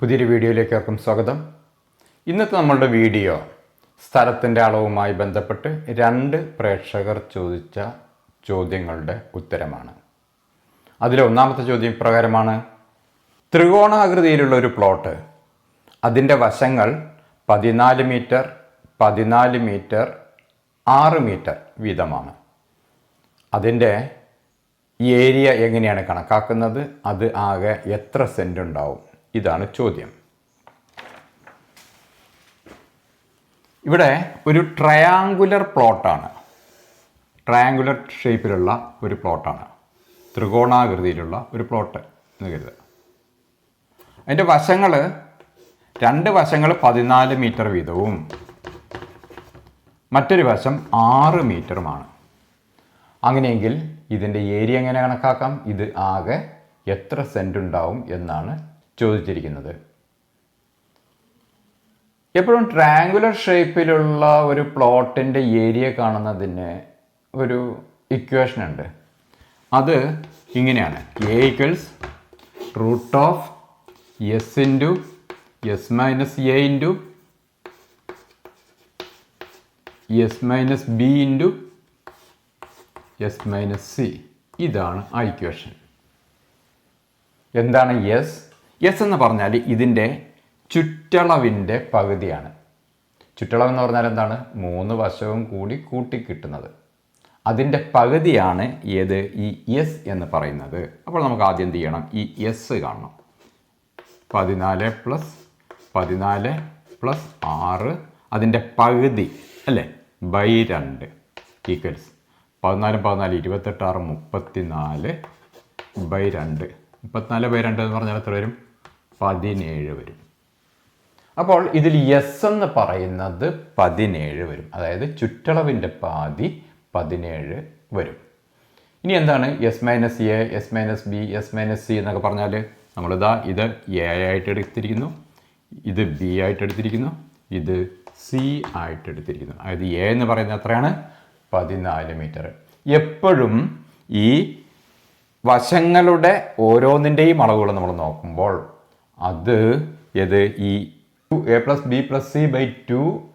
പുതിയൊരു വീഡിയോയിലേക്ക് ഏർക്കും സ്വാഗതം. ഇന്നത്തെ നമ്മളുടെ വീഡിയോ സ്ഥലത്തിന്റെ അളവുമായി ബന്ധപ്പെട്ട് രണ്ട് പ്രേക്ഷകർ ചോദിച്ച ചോദ്യങ്ങളുടെ ഉത്തരമാണ്. അതിലെ ഒന്നാമത്തെ ചോദ്യം ഇപ്രകാരമാണ്. ത്രികോണാകൃതിയിലുള്ള ഒരു പ്ലോട്ട് അതിന്റെ വശങ്ങൾ പതിനാല് മീറ്റർ പതിനാല് മീറ്റർ ആറ് മീറ്റർ വീതമാണ്. അതിന്റെ ഏരിയ എങ്ങനെയാണ് കണക്കാക്കുന്നത്? അത് ആകെ എത്ര സെന്റ് ഉണ്ടാവും? ഇതാണ് ചോദ്യം. ഇവിടെ ഒരു ട്രയാങ്കുലർ പ്ലോട്ടാണ് ട്രയാങ്കുലർ ഷേപ്പിലുള്ള ഒരു പ്ലോട്ടാണ് ത്രികോണാകൃതിയിലുള്ള ഒരു പ്ലോട്ട് എന്ന് കരുത് അതിന്റെ വശങ്ങൾ രണ്ട് വശങ്ങൾ പതിനാല് മീറ്റർ വീതവും. മറ്റൊരു വശം ആറ് മീറ്ററുമാണ് അങ്ങനെയെങ്കിൽ ഇതിന്റെ ഏരിയ എങ്ങനെ കണക്കാക്കാം? ഇത് ആകെ എത്ര സെന്റ് ഉണ്ടാവും എന്നാണ് ചോദിച്ചിരിക്കുന്നത്. എപ്പോഴും ട്രാങ്കുലർ ഷേപ്പിലുള്ള ഒരു പ്ലോട്ടിന്റെ ഏരിയ കാണുന്നതിന് ഒരു ഇക്വേഷൻ ഉണ്ട്. അത് ഇങ്ങനെയാണ്. A equals root of S into S minus A into S minus B into S minus C ഇതാണ് ആ ഇക്വേഷൻ എന്താണ് എസ് എസ് എന്ന് പറഞ്ഞാൽ ഇതിന്റെ ചുറ്റളവിന്റെ പകുതിയാണ്. ചുറ്റളവ് എന്ന് പറഞ്ഞാൽ എന്താണ്? മൂന്ന് വശവും കൂടി കൂട്ടിക്കിട്ടുന്നത്. അതിന്റെ പകുതിയാണ് ഏത്? ഈ എസ് എന്ന് പറയുന്നത്. അപ്പോൾ നമുക്ക് ആദ്യം എന്ത് ചെയ്യണം? ഈ എസ് കാണണം. പതിനാല് പ്ലസ് പതിനാല് പ്ലസ് ആറ്. അതിന്റെ പകുതി അല്ലേ? ബൈ രണ്ട് ഈക്വൽസ് പതിനാലും പതിനാല് ഇരുപത്തെട്ട് ആറ് മുപ്പത്തി നാല് ബൈ രണ്ട്. മുപ്പത്തിനാല് ബൈ രണ്ട് എന്ന് പറഞ്ഞാൽ എത്ര വരും? പതിനേഴ് വരും. അപ്പോൾ ഇതിൽ എസ് എന്ന് പറയുന്നത് പതിനേഴ് വരും. അതായത് ചുറ്റളവിന്റെ പാതി പതിനേഴ് വരും. ഇനി എന്താണ് S minus A S minus B S minus C എന്നൊക്കെ പറഞ്ഞാൽ നമ്മളിതാ ഇത് എ ആയിട്ട് എടുത്തിരിക്കുന്നു ഇത് ബി ആയിട്ട് എടുത്തിരിക്കുന്നു ഇത് സി ആയിട്ട് എടുത്തിരിക്കുന്നു. അതായത് എ എന്ന് പറയുന്നത് എത്രയാണ്? പതിനാല് മീറ്റർ എപ്പോഴും ഈ വശങ്ങളുടെ ഓരോന്നിന്റെയും അളവുകൾ നമ്മൾ നോക്കുമ്പോൾ അത് ഏത്? ഈ A plus B plus C by two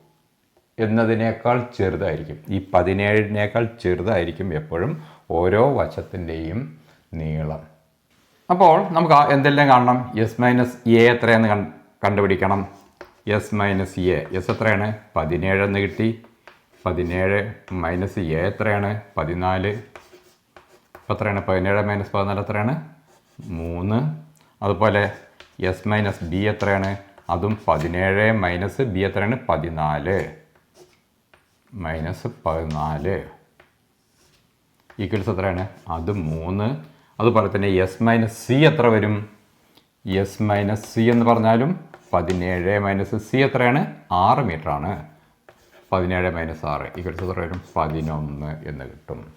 എന്നതിനേക്കാൾ ചെറുതായിരിക്കും. ഈ പതിനേഴിനേക്കാൾ ചെറുതായിരിക്കും എപ്പോഴും ഓരോ വശത്തിന്റെയും നീളം. അപ്പോൾ നമുക്ക് എന്തെല്ലാം കാണണം? എസ് മൈനസ് എ എത്രയെന്ന് കണ്ടുപിടിക്കണം. എസ് മൈനസ് എ എസ് എത്രയാണ്? പതിനേഴ് എന്ന് കിട്ടി. പതിനേഴ് മൈനസ് എ എത്രയാണ്? പതിനാല്. എത്രയാണ്? പതിനേഴ് മൈനസ് പതിനാല് എത്രയാണ്? മൂന്ന്. അതുപോലെ എസ് മൈനസ് ബി എത്രയാണ്? അതും പതിനേഴ് മൈനസ് ബി എത്രയാണ്? പതിനാല്. മൈനസ് പതിനാല്. ഈക്വൽസ് എത്രയാണ്? അത് മൂന്ന്. അതുപോലെ തന്നെ എസ് മൈനസ് സി എത്ര വരും? എസ് മൈനസ് സി എന്ന് പറഞ്ഞാലും പതിനേഴ് മൈനസ് സി എത്രയാണ്? ആറ് ആണ്. പതിനേഴ് മൈനസ് ആറ്. ഈക്വൽസ് എത്ര വരും? പതിനൊന്ന് എന്ന് കിട്ടും.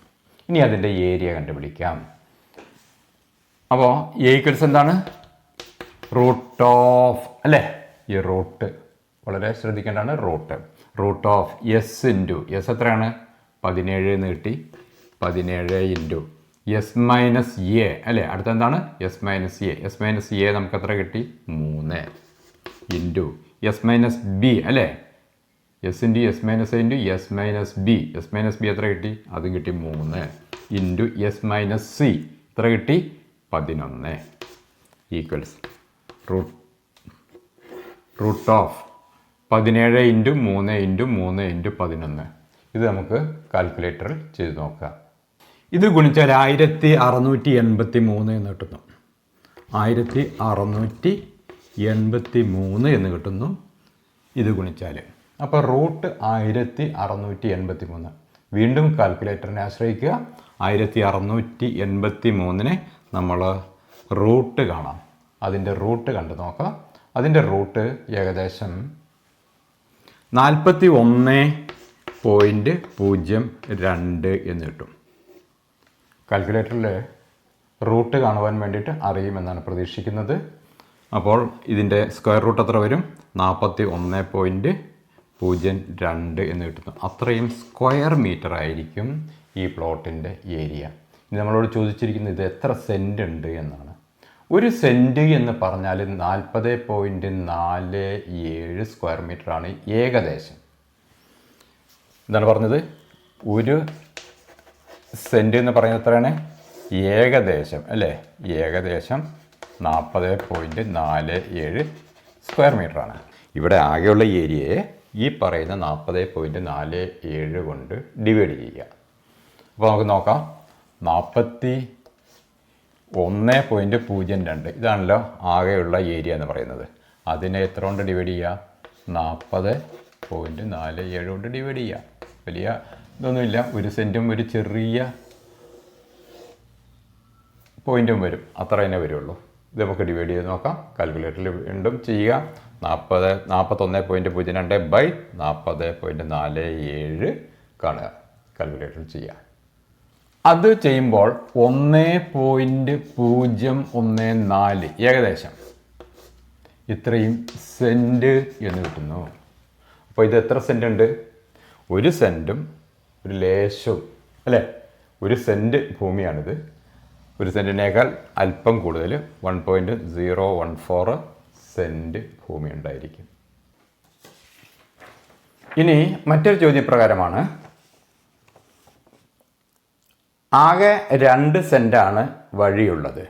ഇനി അതിന്റെ ഏരിയ കണ്ടുപിടിക്കാം. അപ്പോൾ ഏക്വൽസ് എന്താണ്? റൂട്ട് ഓഫ് അല്ലേ? ഈ റൂട്ട്. വളരെ ശ്രദ്ധിക്കേണ്ടതാണ് root. Root of S into S എത്രയാണ്? പതിനേഴ് നീട്ടി പതിനേഴ് ഇന്റു എസ് മൈനസ് എ അല്ലേ? അടുത്ത എന്താണ്? S minus A S minus A നമുക്ക് എത്ര കിട്ടി? മൂന്ന്. ഇന്റു എസ് മൈനസ് ബി അല്ലേ? S into S minus A into S minus B S minus B എത്ര കിട്ടി? അതും കിട്ടി മൂന്ന്. ഇന്റു എസ് മൈനസ് സി എത്ര കിട്ടി? പതിനൊന്ന്. ഈക്വൽസ് റൂട്ട് റൂട്ട് ഓഫ് പതിനേഴ് ഇന്റു മൂന്ന് ഇന്റു മൂന്ന് ഇന്റു പതിനൊന്ന്. ഇത് നമുക്ക് കാൽക്കുലേറ്ററിൽ ചെയ്ത് നോക്കാം. ഇത് ഗുണിച്ചാൽ ആയിരത്തി അറുന്നൂറ്റി എൺപത്തി മൂന്ന് എന്ന് കിട്ടുന്നു. ആയിരത്തി അറുന്നൂറ്റി എൺപത്തി മൂന്ന് എന്ന് കിട്ടുന്നു. ഇത് ഗുണിച്ചാൽ. അപ്പോൾ റൂട്ട് ആയിരത്തി അറുന്നൂറ്റി എൺപത്തി മൂന്ന്. വീണ്ടും കാൽക്കുലേറ്ററിനെ ആശ്രയിക്കുക. ആയിരത്തി അറുന്നൂറ്റി എൺപത്തി മൂന്നിനെ നമ്മൾ റൂട്ട് കാണാം. അതിന്റെ റൂട്ട് കണ്ടു നോക്കാം. അതിന്റെ റൂട്ട് ഏകദേശം നാൽപ്പത്തി ഒന്ന് പോയിന്റ് പൂജ്യം രണ്ട് എന്ന് കിട്ടും. കാൽക്കുലേറ്ററിൽ റൂട്ട് കാണുവാൻ വേണ്ടിയിട്ട് അറിയുമെന്നാണ് പ്രതീക്ഷിക്കുന്നത്. അപ്പോൾ ഇതിന്റെ സ്ക്വയർ റൂട്ട് എത്ര വരും? നാൽപ്പത്തി ഒന്ന് പോയിന്റ് പൂജ്യം രണ്ട് എന്ന് കിട്ടുന്നു. അത്രയും സ്ക്വയർ മീറ്റർ ആയിരിക്കും ഈ പ്ലോട്ടിന്റെ ഏരിയ ഇനി നമ്മളോട് ചോദിച്ചിരിക്കുന്നത് ഇത് എത്ര സെന്റ് ഉണ്ട് എന്നാണ്. ഒരു സെന്റ് എന്ന് പറഞ്ഞാൽ നാൽപ്പത് പോയിന്റ് നാല് ഏഴ് സ്ക്വയർ മീറ്ററാണ് ഏകദേശം. എന്താണ് പറഞ്ഞത്? ഒരു സെന്റ് എന്ന് പറയുന്നത് എത്രയാണ്? ഏകദേശം അല്ലേ? ഏകദേശം നാൽപ്പത് പോയിന്റ് നാല് ഏഴ് സ്ക്വയർ മീറ്ററാണ് ഇവിടെ ആകെയുള്ള ഏരിയയെ ഈ പറയുന്ന നാൽപ്പത് പോയിന്റ് നാല് ഏഴ് കൊണ്ട് ഡിവൈഡ് ചെയ്യുക. അപ്പോൾ നമുക്ക് നോക്കാം. നാൽപ്പത്തി ഒന്ന് പോയിന്റ് പൂജ്യം രണ്ട്. ഇതാണല്ലോ ആകെയുള്ള ഏരിയ എന്ന് പറയുന്നത്. അതിനെ എത്ര കൊണ്ട് ഡിവൈഡ് ചെയ്യുക നാൽപ്പത് പോയിന്റ് നാല് ഏഴ് കൊണ്ട് ഡിവൈഡ് ചെയ്യുക വലിയ ഇതൊന്നുമില്ല. ഒരു സെന്റും ഒരു ചെറിയ പോയിന്റും വരും. അത്ര തന്നെ വരുള്ളൂ. ഇത് നമുക്ക് ഡിവൈഡ് ചെയ്ത് നോക്കാം. കാൽക്കുലേറ്ററിൽ വീണ്ടും ചെയ്യുക. നാൽപ്പത് നാൽപ്പത്തൊന്ന് പോയിന്റ് പൂജ്യം രണ്ട് ബൈ നാൽപ്പത് പോയിന്റ് നാല് ഏഴ് കാണുക. കാൽക്കുലേറ്ററിൽ ചെയ്യുക. അത് ചെയ്യുമ്പോൾ ഒന്ന് പോയിന്റ് പൂജ്യം ഒന്ന് നാല് ഏകദേശം. ഇത്രയും സെന്റ് എന്ന് കിട്ടുന്നു. അപ്പോൾ ഇത് എത്ര സെന്റ് ഉണ്ട്? ഒരു സെന്റും ഒരു ലേശവും അല്ലേ? ഒരു സെന്റ് ഭൂമിയാണിത്. ഒരു സെന്റിനേക്കാൾ അല്പം കൂടുതൽ one point zero one four cent ഭൂമി ഉണ്ടായിരിക്കും ഇനി മറ്റൊരു ചോദ്യപ്രകാരമാണ് ആകെ രണ്ട് സെന്റാണ് വഴിയുള്ളത്.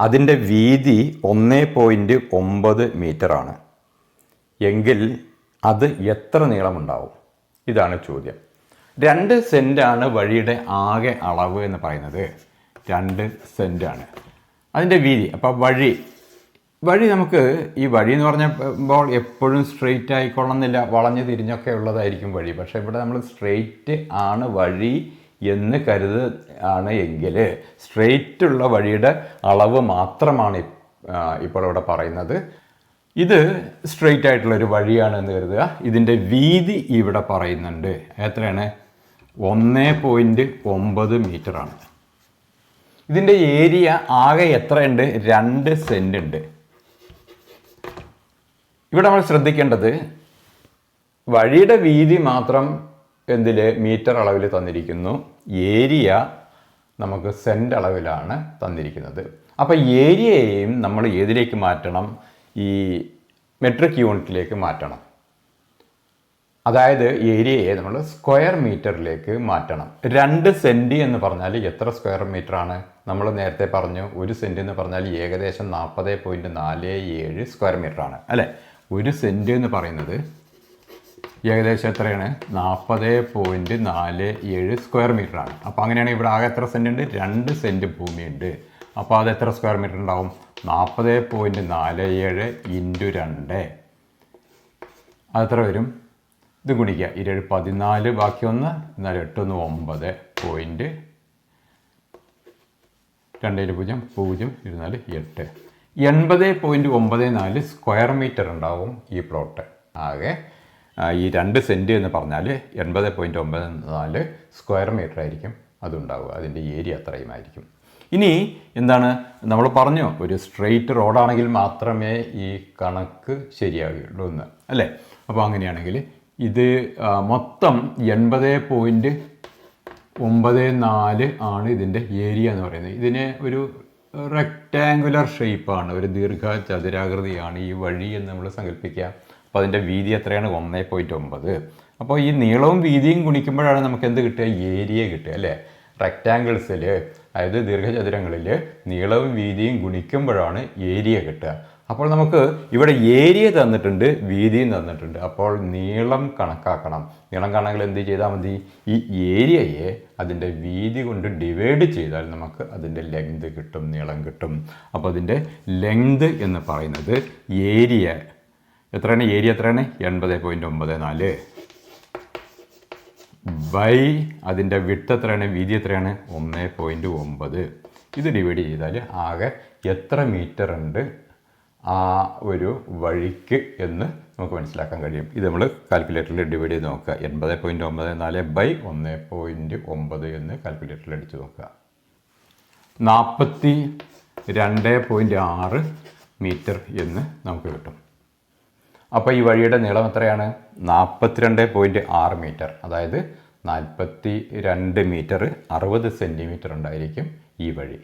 അതിന്റെ വീതി ഒന്ന് പോയിന്റ് ഒമ്പത് മീറ്ററാണ് എങ്കിൽ അത് എത്ര നീളമുണ്ടാവും? ഇതാണ് ചോദ്യം. രണ്ട് സെന്റാണ് വഴിയുടെ ആകെ അളവ് എന്ന് പറയുന്നത്. രണ്ട് സെന്റാണ് അതിന്റെ വീതി അപ്പോൾ വഴി. വഴി നമുക്ക് ഈ വഴി എന്ന് പറഞ്ഞപ്പോൾ എപ്പോഴും സ്ട്രെയിറ്റ് ആയിക്കൊള്ളണമെന്നില്ല വളഞ്ഞ് തിരിഞ്ഞൊക്കെ ഉള്ളതായിരിക്കും വഴി. പക്ഷേ ഇവിടെ നമ്മൾ സ്ട്രെയിറ്റ് ആണ് വഴി എന്ന് കരുത് ആണ് എങ്കിൽ സ്ട്രെയിറ്റുള്ള വഴിയുടെ അളവ് മാത്രമാണ് ഇപ്പോൾ ഇവിടെ പറയുന്നത്. ഇത് സ്ട്രെയിറ്റ് ആയിട്ടുള്ളൊരു വഴിയാണ് എന്ന് കരുതുക. ഇതിന്റെ വീതി ഇവിടെ പറയുന്നുണ്ട്. എത്രയാണ്? ഒന്ന് പോയിന്റ് ഒമ്പത് മീറ്ററാണ് ഇതിന്റെ ഏരിയ ആകെ എത്രയുണ്ട്? രണ്ട് സെന്റ് ഉണ്ട്. ഇവിടെ നമ്മൾ ശ്രദ്ധിക്കേണ്ടത് വഴിയുടെ വീതി മാത്രം എന്തിൽ മീറ്റർ അളവിൽ തന്നിരിക്കുന്നു. ഏരിയ നമുക്ക് സെന്റ് അളവിലാണ് തന്നിരിക്കുന്നത്. അപ്പോൾ ഏരിയയെയും നമ്മൾ ഏതിലേക്ക് മാറ്റണം? ഈ മെട്രിക് യൂണിറ്റിലേക്ക് മാറ്റണം. അതായത് ഏരിയയെ നമ്മൾ സ്ക്വയർ മീറ്ററിലേക്ക് മാറ്റണം. രണ്ട് സെന്റ് എന്ന് പറഞ്ഞാൽ എത്ര സ്ക്വയർ മീറ്റർ ആണ് നമ്മൾ നേരത്തെ പറഞ്ഞു ഒരു സെന്റ് എന്ന് പറഞ്ഞാൽ ഏകദേശം നാൽപ്പത് പോയിന്റ് നാല് ഏഴ് സ്ക്വയർ മീറ്റർ ആണ് അല്ലേ? ഒരു സെന്റ് എന്ന് പറയുന്നത് ഏകദേശം എത്രയാണ്? നാൽപ്പത് പോയിന്റ് നാല് ഏഴ് സ്ക്വയർ മീറ്റർ ആണ്. അപ്പോൾ അങ്ങനെയാണെങ്കിൽ ഇവിടെ ആകെ എത്ര സെന്റ് ഉണ്ട്? രണ്ട് സെന്റ് ഭൂമിയുണ്ട്. അപ്പോൾ അത് എത്ര സ്ക്വയർ മീറ്റർ ഉണ്ടാവും? നാൽപ്പത് പോയിന്റ് നാല് ഏഴ് ഇന്റു രണ്ട്. അതെത്ര വരും? ഇത് ഗുണിക്കുക. ഇരുപത് പതിനാല് ബാക്കി ഒന്ന് എന്നാൽ എട്ടൊന്ന് ഒമ്പത് പോയിന്റ് രണ്ടേഴ് പൂജ്യം പൂജ്യം ഇരുന്നാൽ എട്ട്. എൺപത് പോയിന്റ് ഒമ്പത് നാല് സ്ക്വയർ മീറ്റർ ഉണ്ടാവും ഈ പ്ലോട്ട് ആകെ ഈ രണ്ട് സെന്റ് എന്ന് പറഞ്ഞാൽ എൺപത് പോയിന്റ് ഒമ്പത് നാല് സ്ക്വയർ മീറ്റർ ആയിരിക്കും അതുണ്ടാവുക. അതിന്റെ ഏരിയ അത്രയും ആയിരിക്കും. ഇനി എന്താണ്? നമ്മൾ പറഞ്ഞു ഒരു സ്ട്രെയിറ്റ് റോഡാണെങ്കിൽ മാത്രമേ ഈ കണക്ക് ശരിയാവുകയുള്ളൂ എന്ന് അല്ലേ? അപ്പോൾ അങ്ങനെയാണെങ്കിൽ ഇത് മൊത്തം എൺപത് പോയിന്റ് ഒമ്പത് നാല് ആണ് ഇതിന്റെ ഏരിയ എന്ന് പറയുന്നത്. ഇതിന് ഒരു റെക്റ്റാങ്കുലർ ഷേപ്പാണ് ഒരു ദീർഘ ചതുരാകൃതിയാണ് ഈ വഴി എന്ന് നമ്മൾ സങ്കല്പിക്കുക. അപ്പോൾ അതിന്റെ വീതി എത്രയാണ്? ഒന്നേ പോയിന്റ് ഒമ്പത്. അപ്പോൾ ഈ നീളവും വീതിയും ഗുണിക്കുമ്പോഴാണ് നമുക്ക് എന്ത് കിട്ടുക? ഏരിയ കിട്ടുക അല്ലേ? റെക്റ്റാങ്കിൾസിൽ അതായത് ദീർഘചതുരങ്ങളിൽ നീളവും വീതിയും ഗുണിക്കുമ്പോഴാണ് ഏരിയ കിട്ടുക. അപ്പോൾ നമുക്ക് ഇവിടെ ഏരിയ തന്നിട്ടുണ്ട് വീതിയും തന്നിട്ടുണ്ട്. അപ്പോൾ നീളം കണക്കാക്കണം. നീളം കണക്കിൽ എന്ത് ചെയ്താൽ മതി? ഈ ഏരിയയെ അതിന്റെ വീതി കൊണ്ട് ഡിവൈഡ് ചെയ്താൽ നമുക്ക് അതിന്റെ ലെങ്ത് കിട്ടും നീളം കിട്ടും. അപ്പോൾ അതിന്റെ ലെങ്ത് എന്ന് പറയുന്നത് ഏരിയ എത്രയാണ്? ഏരിയ എത്രയാണ്? എൺപത് പോയിന്റ് ഒമ്പത് നാല്. ബൈ അതിന്റെ വിട്ട് എത്രയാണ്? വീതി എത്രയാണ്? ഒന്ന് പോയിന്റ് ഒമ്പത്. ഇത് ഡിവൈഡ് ചെയ്താൽ ആകെ എത്ര മീറ്റർ ഉണ്ട് ആ ഒരു വഴിക്ക് എന്ന് നമുക്ക് മനസ്സിലാക്കാൻ കഴിയും. ഇത് നമ്മൾ കാൽക്കുലേറ്ററിൽ ഡിവൈഡ് ചെയ്ത് നോക്കുക. എൺപത് പോയിന്റ് ഒമ്പത് നാല് ബൈ ഒന്ന് പോയിന്റ് ഒമ്പത് എന്ന് കാൽക്കുലേറ്ററിൽ അടിച്ച് നോക്കുക. നാൽപ്പത്തി രണ്ട് പോയിന്റ് ആറ് മീറ്റർ എന്ന് നമുക്ക് കിട്ടും. അപ്പോൾ ഈ വഴിയുടെ നീളം എത്രയാണ്? നാൽപ്പത്തിരണ്ട് പോയിന്റ് ആറ് മീറ്റർ അതായത് നാൽപ്പത്തി രണ്ട് മീറ്റർ അറുപത് സെന്റിമീറ്റർ ഉണ്ടായിരിക്കും ഈ വഴി.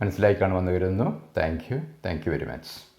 മനസ്സിലായി കാണുമെന്ന് വരുന്നു thank you thank you very much